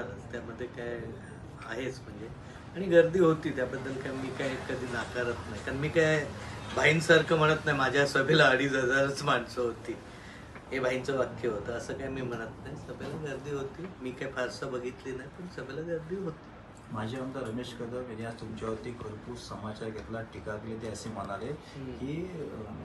होणारच त्यामध्ये काय आहेच म्हणजे. आणि गर्दी होती त्याबद्दल काय मी काय कधी नाकारत नाही. कारण मी काय भाईंसारखं म्हणत नाही माझ्या सभेला अडीच हजारच माणसं होती. हे भाईंचं वाक्य होतं असं काय मी म्हणत नाही. सभेला गर्दी होती. मी काय फारसं बघितली नाही पण सभेला गर्दी होती. माझे आमदार रमेश कदम यांनी आज तुमच्यावरती भरपूर समाचार घेतला टीका केली ते असे म्हणाले. की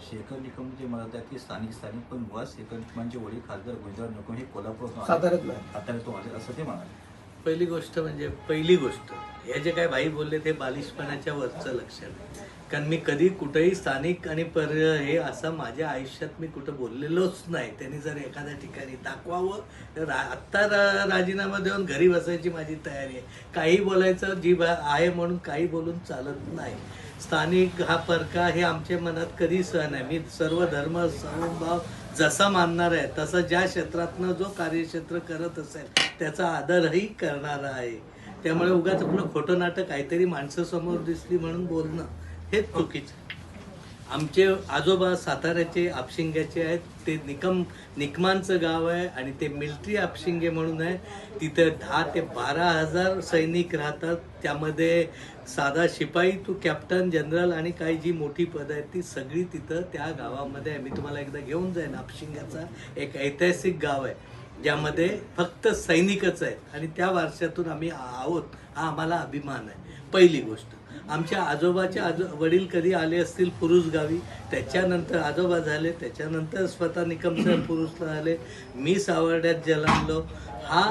शेखर निकम जे म्हणत आहेत की स्थानिक स्थानिक पण मुळात शेखर निकमांचे वडील खासदार गोविंदराव निकम हे कोल्हापूर. साताऱ्यातून आले असं ते म्हणाले. पहिली गोष्ट म्हणजे पहिली गोष्ट हे जे काय भाई बोलले ते बालिशपणाच्या वरचं लक्षण आहे. कारण मी कधी कुठेही स्थानिक आणि पर हे असं माझ्या आयुष्यात मी कुठं बोललेलोच नाही. त्यांनी जर एखाद्या ठिकाणी दाखवावं तर रा- आत्ता रा- राजीनामा देऊन घरी बसायची माझी तयारी आहे. काही बोलायचं जी आहे म्हणून काही बोलून चालत नाही. स्थानिक हा परका हे आमच्या मनात कधी सण आहे मी सर्व धर्म समभाव जसा मानणार आहे तसं ज्या क्षेत्रातनं जो कार्यक्षेत्र करत असेल त्याचा आदरही करणारा आहे. त्यामुळे उगाच आपलं खोटं नाटक काहीतरी माणसं समोर दिसली म्हणून बोलणं हेच चुकीचं आमचे आजोबा साताऱ्याचे आपशिंग्याचे आहेत. ते निकम निकमांचं गाव आहे आणि ते मिलिटरी आपशिंगे म्हणून आहे. तिथं दहा ते बारा हजार सैनिक राहतात. त्यामध्ये साधा शिपाई तू कॅप्टन जनरल आणि काही जी मोठी पद आहेत ती सगळी तिथं त्या गावामध्ये आहे. मी तुम्हाला एकदा घेऊन जाईन. आपशिंग्याचा एक ऐतिहासिक गाव आहे. ज्यामध्ये फक्त सैनिकच आहेत. आणि त्या वारशातून आम्ही आहोत हा आम्हाला अभिमान आहे. पहिली गोष्ट आमच्या आजोबाचे आजो वडील कधी आले असतील पुरुष गावी त्याच्यानंतर आजोबा झाले त्याच्यानंतर स्वतः निकमसर पुरुष झाले. मी सावर्ड्यात जन्मलो. हा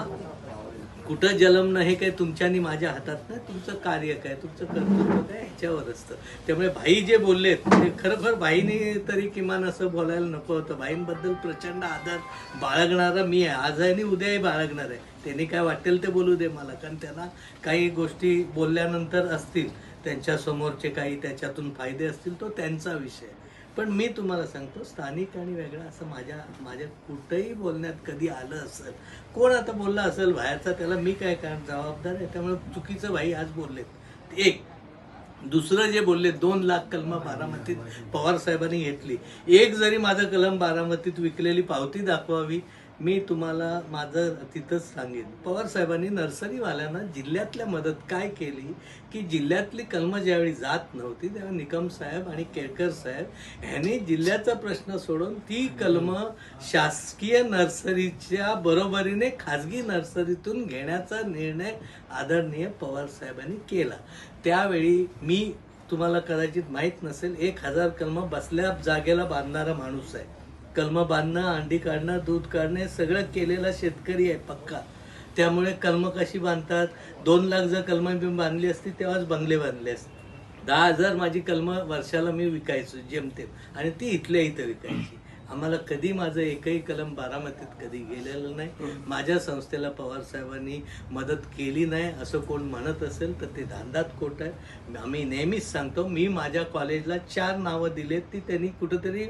कुठं जन्मणं हे काय तुमच्या आणि माझ्या हातात ना तुमचं कार्य काय तुमचं कर्तृत्व काय ह्याच्यावर असतं. त्यामुळे भाई जे बोललेत ते खरोखर भाईने तरी किमान असं बोलायला नको होतं. भाईंबद्दल प्रचंड आदर बाळगणारा मी आहे. आज आहे आणि उद्याही बाळगणार आहे. त्यांनी काय वाटेल ते बोलू दे मला कारण त्यांना काही गोष्टी बोलल्यानंतर असतील. त्यांच्या समोरचे काही त्याच्यातून फायदे असतील तो त्यांचा विषय आहे. पण मी तुम्हाला सांगतो स्थानिक आणि वेगळा असं माझ्या माझ्या कुठंही बोलण्यात कधी आलं असेल कोण आता बोलला असेल बाहेरचा त्याला मी काय कारण जबाबदार आहे त्यामुळे चुकीचं भाई आज बोललेत. एक दुसरं जे बोलले दोन लाख कलमा बारामतीत पवार साहेबांनी घेतली. एक जरी माझं कलम बारामतीत विकलेली पावती दाखवावी मी तुम्हाला माझं तिथंच सांगेन. पवार साहेबांनी नर्सरीवाल्यांना जिल्ह्यातल्या मदत काय केली? की जिल्ह्यातली कलमं ज्यावेळी जात नव्हती त्यावेळी निकम साहेब आणि केळकर साहेब ह्यांनी जिल्ह्याचा प्रश्न सोडून ती कलमं शासकीय नर्सरीच्या बरोबरीने खाजगी नर्सरीतून घेण्याचा निर्णय आदरणीय पवार साहेबांनी केला. त्यावेळी मी तुम्हाला कदाचित माहीत नसेल एक हजार कलमं बसल्या जागेला बांधणारा माणूस आहे. कलम बांधणं अंडी काढणं दूध काढणे सगळं केलेला शेतकरी आहे पक्का. त्यामुळे कलमं कशी बांधतात? दोन लाख जर कलमं मी बांधली असती तेव्हाच बंगले बांधले असते. दहा हजार माझी कलमं वर्षाला मी विकायचो जेमतेम. आणि ती इथल्या इथं विकायची. आम्हाला कधी माझं एकही कलम बारामतीत कधी गेलेलं नाही. माझ्या संस्थेला पवार साहेबांनी मदत केली नाही असं कोण म्हणत असेल तर ते धांदात खोट आहे. आम्ही नेहमीच सांगतो मी माझ्या कॉलेजला चार नावं दिलेत ती त्यांनी कुठंतरी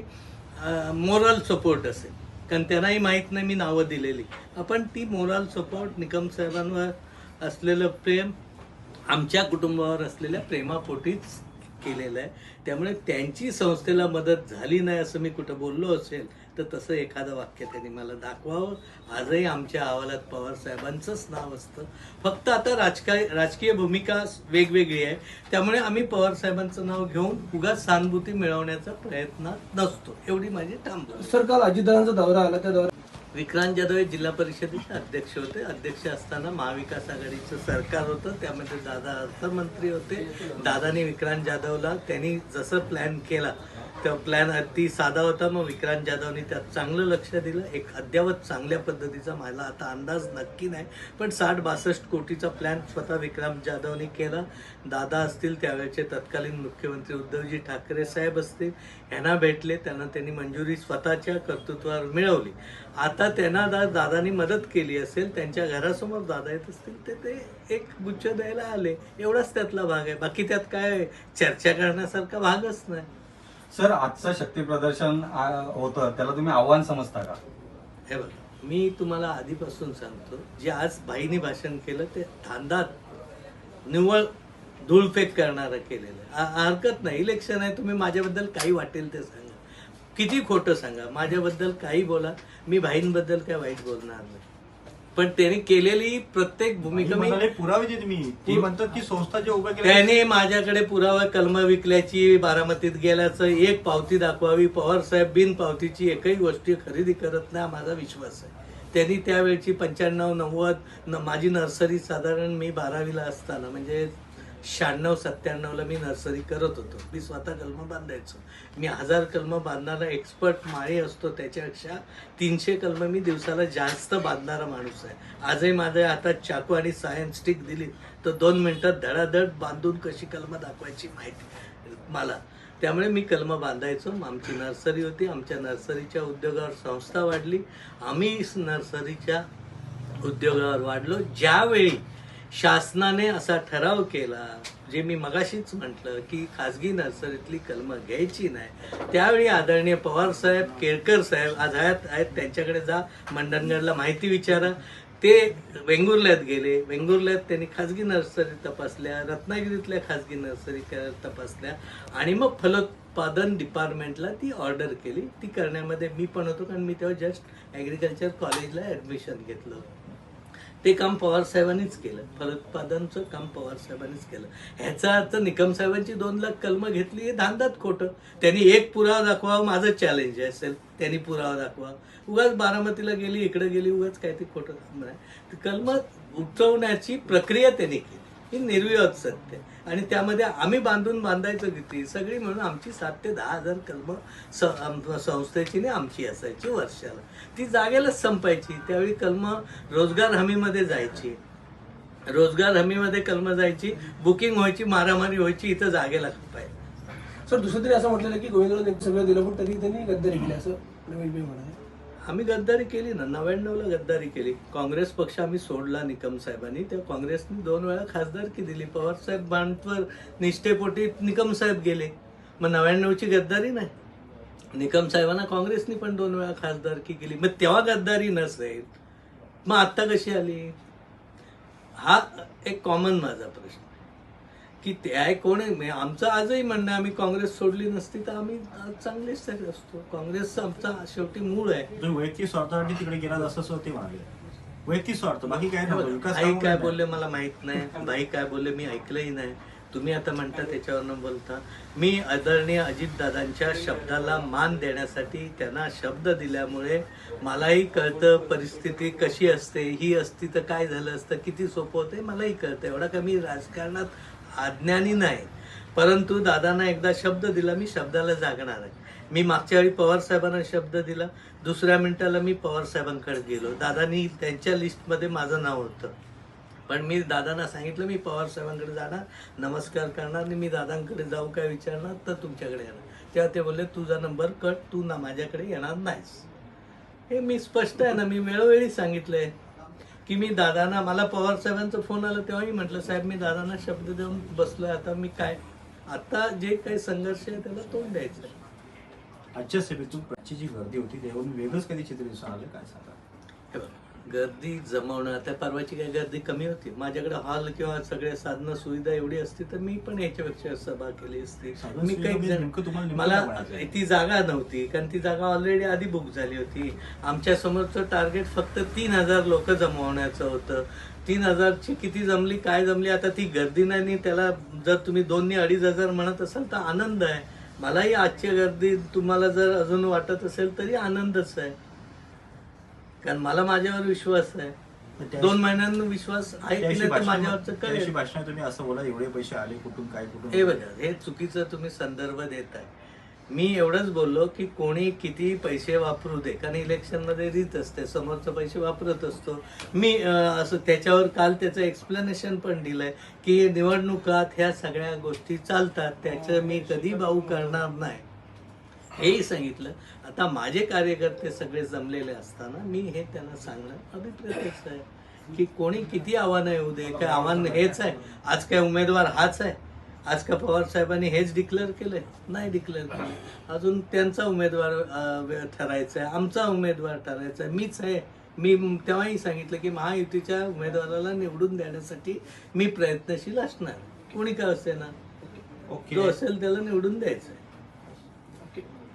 मोरल सपोर्ट असेल. कारण त्यांनाही माहीत नाही मी नावं दिलेली. आपण ती मोरल सपोर्ट निकम साहेबांवर असलेलं प्रेम आमच्या कुटुंबावर असलेल्या प्रेमापोटीच केलेलं आहे. त्यामुळे त्यांची संस्थेला मदत झाली नाही असं मी कुठं बोललो असेल तर तसं एखादं वाक्य त्यांनी मला दाखवावं. आजही आमच्या अहवालात पवार साहेबांचंच नाव असतं. फक्त आता राजकीय राजकीय भूमिका वेगवेगळी आहे. त्यामुळे आम्ही पवार साहेबांचं नाव घेऊन उगाच सहानुभूती मिळवण्याचा प्रयत्नात नसतो. एवढी माझी थांब सर काल दौरा आला. त्या दौऱ्यात विक्रांत जाधव हे जिल्हा परिषदेचे अध्यक्ष होते. अध्यक्ष असताना महाविकास आघाडीचं सरकार होतं. त्यामध्ये दादा अर्थमंत्री होते. दादाने विक्रांत जाधवला. त्यांनी जसं प्लॅन केला त्या प्लॅन अगदी साधा होता. मग विक्रांत जाधवनी त्यात चांगलं लक्ष दिलं. एक अद्यावत चांगल्या पद्धतीचा मला आता अंदाज नक्की नाही. पण साठ बासष्ट कोटीचा प्लॅन स्वतः विक्रांत जाधवनी केला. दादा असतील त्यावेळेचे तत्कालीन मुख्यमंत्री उद्धवजी ठाकरे साहेब असतील. यांना भेटले. त्यांना त्यांनी मंजुरी स्वतःच्या कर्तृत्वावर मिळवली. आता त्यांना दा दादानी मदत केली असेल त्यांच्या घरासमोर दादा येत असतील ते ते एक गुच्छ द्यायला आले. एवढाच त्यातला भाग आहे. बाकी त्यात काय? चर्चा करण्यासारखा भागच नाही. सर आजचं शक्ती प्रदर्शन होतं. त्याला तुम्ही आव्हान समजता का? हे बघा मी तुम्हाला आधीपासून सांगतो जे आज भाईने भाषण केलं ते धांदात निव्वळ धूळफेक करणारं केलेलं आहे. हरकत नाही. इलेक्शन आहे तुम्ही माझ्याबद्दल काही वाटेल ते सांगा. किती खोटं सांगा. माझ्याबद्दल काही बोला. मी भाईंबद्दल काय वाईट बोलणार नाही. पण त्यांनी केलेली प्रत्येक भूमिका मी म्हणाले पुरावे देत मी ती म्हणतात की संस्था जे उभ्या केल्या त्याने माझ्याकडे पुरावा कलम विकल्याची बारामतीत गेल्याचं एक पावती दाखवावी. पवार साहेब बिन पावतीची एकही गोष्टी खरेदी करत नाही माझा विश्वास आहे. त्यांनी त्यावेळची पंच्याण्णव नव्वद माझी नर्सरी साधारण मी बारावीला असताना म्हणजे शहाण्णव सत्त्याण्णवला मी नर्सरी करत होतो. मी स्वतः कलम बांधायचो. मी हजार कलम बांधणारा एक्सपर्ट माळी असतो. त्याच्यापेक्षा तीनशे कलम मी दिवसाला जास्त बांधणारा माणूस आहे. आजही माझ्या हातात चाकू आणि सायन्स स्टिक दिली तर दोन मिनटात धडाधड बांधून कशी कलम दाखवायची माहिती मला. त्यामुळे मी कलम बांधायचो. आमची नर्सरी होती. आमच्या नर्सरीच्या उद्योगावर संस्था वाढली. आम्ही नर्सरीच्या उद्योगावर वाढलो. ज्यावेळी शासनाने असा ठराव केला जे मी मगाशीच म्हटलं की खाजगी नर्सरीतली कलमं घ्यायची नाही. त्यावेळी आदरणीय पवार साहेब केळकर साहेब आज आहेत आहेत त्यांच्याकडे जा मंडणगडला माहिती विचारा. ते वेंगुर्ल्यात गेले. वेंगुर्ल्यात त्यांनी खाजगी नर्सरी तपासल्या रत्नागिरीतल्या खाजगी नर्सरी तपासल्या आणि मग फलोत्पादन डिपार्टमेंटला ती ऑर्डर केली. ती करण्यामध्ये मी पण होतो कारण मी तेव्हा जस्ट ॲग्रिकल्चर कॉलेजला ॲडमिशन घेतलं ते काम पवार साहेबांनीच केलं. फलोत्पादनचं काम पवार साहेबांनीच केलं. ह्याचा अर्थ निकम साहेबांची दोन लाख कलमं घेतली हे धांदात खोटं. त्यांनी एक पुरावा दाखवा माझं चॅलेंज असेल त्यांनी पुरावा दाखवा. उगाच बारामतीला गेली इकडे गेली उगाच काय ते खोटं. नाही कलमं उठवण्याची प्रक्रिया त्यांनी केली. ही निर्विवाद सत्य. आणि त्यामध्ये आम्ही बांधून बांधायचो किती? सगळी म्हणून आमची सात ते दहा हजार कलम स आम- संस्थेची नाही आमची असायची वर्षाला. ती जागेलाच संपायची. त्यावेळी कलम रोजगार हमीमध्ये जायची. रोजगार हमीमध्ये कलम जायची. बुकिंग व्हायची मारामारी व्हायची इथं जागेला खपायला सर दुसरं तरी असं म्हटलेलं की गोविंदराव सगळं दिलं पण तरी त्यांनी गद्दारी केली असं नवीन म्हणाले. आम्ही गद्दारी केली ना नव्याण्णवला गद्दारी केली. काँग्रेस पक्ष आम्ही सोडला निकम साहेबांनी. त्या काँग्रेसने दोन वेळा खासदारकी दिली. पवार साहेब बांधवर निष्ठेपोटी निकम साहेब गेले. मग नव्याण्णवची गद्दारी नाही. निकम साहेबांना काँग्रेसनी पण दोन वेळा खासदारकी केली. मग तेव्हा गद्दारी नसेल मग आत्ता कशी आली? हा एक कॉमन माझा प्रश्न. की ते आहे कोण आहे? आमचं आजही म्हणणं आहे, आम्ही काँग्रेस सोडली नसती तर आम्ही चांगलेच तरी असतो. काँग्रेसचा आमचा शेवटी मूळ आहे. तुम्ही वैयक्तिक स्वार्थासाठी तिकडे गेला असं असं ते म्हणाले. वैयक्तिक स्वार्थ बाकी काय आई काय. बोलले मला माहीत नाही. भाई काय बोलले मी ऐकलंही नाही. तुम्ही आता म्हणता त्याच्यावरनं बोलता. मी आदरणीय अजितदादांच्या शब्दाला मान देण्यासाठी त्यांना शब्द दिल्यामुळे मलाही कळतं परिस्थिती कशी असते ही असती तर काय झालं असतं किती सोपं होतं हे मलाही कळतं. एवढा का मी राजकारणात अज्ञानी नाही. परंतु दादांना एकदा शब्द दिला मी शब्दाला जागणार आहे. मी मागच्या वेळी पवार साहेबांना शब्द दिला दुसऱ्या मिनिटाला मी पवार साहेबांकडे गेलो. दादांनी त्यांच्या लिस्टमध्ये माझं नाव होतं. पण मी दादांना सांगितलं मी पवार साहेबांकडे जाणार नमस्कार करणार आणि मी दादांकडे जाऊ काय विचारणार तर तुमच्याकडे येणार. तेव्हा ते बोलले तुझा नंबर कट तू ना माझ्याकडे येणार नाहीस. हे मी स्पष्ट आहे ना मी वेळोवेळी सांगितलं आहे की मी दादांना मला पवार साहेबांचा फोन आला तेव्हाही म्हटलं साहेब मी दादांना शब्द देऊन बसलोय आता मी काय? आता जे काही संघर्ष आहे त्याला तोंड द्यायचं आहे आजच्या सभेतून प्राची जी गर्दी होती त्यावरून वेगळंच कधी चित्र दिसून आलं? काय सांगा गर्दी जमवणं आता परवाची काही गर्दी कमी होती? माझ्याकडे हॉल किंवा सगळे साधनं सुविधा एवढी असती तर मी पण याच्यापेक्षा सभा केली असती. मी काही म्हणजे जण- मला? ती जागा नव्हती कारण ती जागा ऑलरेडी आधी बुक झाली होती. आमच्या समोरचं टार्गेट फक्त तीन हजार लोक जमवण्याचं होतं. तीन हजारची किती जमली काय जमली आता ती गर्दी नाही त्याला जर तुम्ही दोन्ही अडीच हजार म्हणत असाल तर आनंद आहे. मलाही आजच्या गर्दीत तुम्हाला जर अजून वाटत असेल तरी आनंदच आहे. कारण मला माझ्यावर विश्वास आहे. दोन महिन्यांना विश्वास आहे की नाही माझ्यावरचं त्याशी कळेल. भाषणात तुम्ही असं बोला एवढे पैसे आले कुठून काय कुठून? हे बघा हे चुकीचं तुम्ही संदर्भ देताय. मी एवढंच बोललो की कोणी किती पैसे वापरू दे. कारण इलेक्शनमध्ये रीत असते समोरचं पैसे वापरत असतो. मी अं, असं त्याच्यावर काल त्याचं एक्सप्लेनेशन पण दिलंय की निवडणुकात ह्या सगळ्या गोष्टी चालतात त्याचं मी कधी बाऊ करणार नाही. हेही सांगितलं. आता माझे कार्यकर्ते सगळे जमलेले असताना मी हे त्यांना सांगणं अभिप्रेतच आहे की कोणी किती आव्हानं येऊ दे काय आव्हान हेच आहे. आज काय उमेदवार हाच आहे. आज का पवार साहेबांनी हेच डिक्लेअर केलंय? नाही डिक्लेअर केलं अजून त्यांचा उमेदवार ठरायचा आहे आमचा उमेदवार ठरायचा आहे मीच आहे. मी तेव्हाही सांगितलं की महायुतीच्या उमेदवाराला निवडून देण्यासाठी मी प्रयत्नशील असणार. कोणी का असे ना ओके. जो असेल त्याला निवडून द्यायचं